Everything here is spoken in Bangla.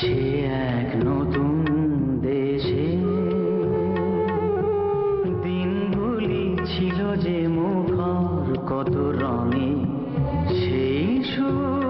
সে এক নতুন দেশে। দিনগুলি ছিল যে মুখর কত রঙে সেই সুর।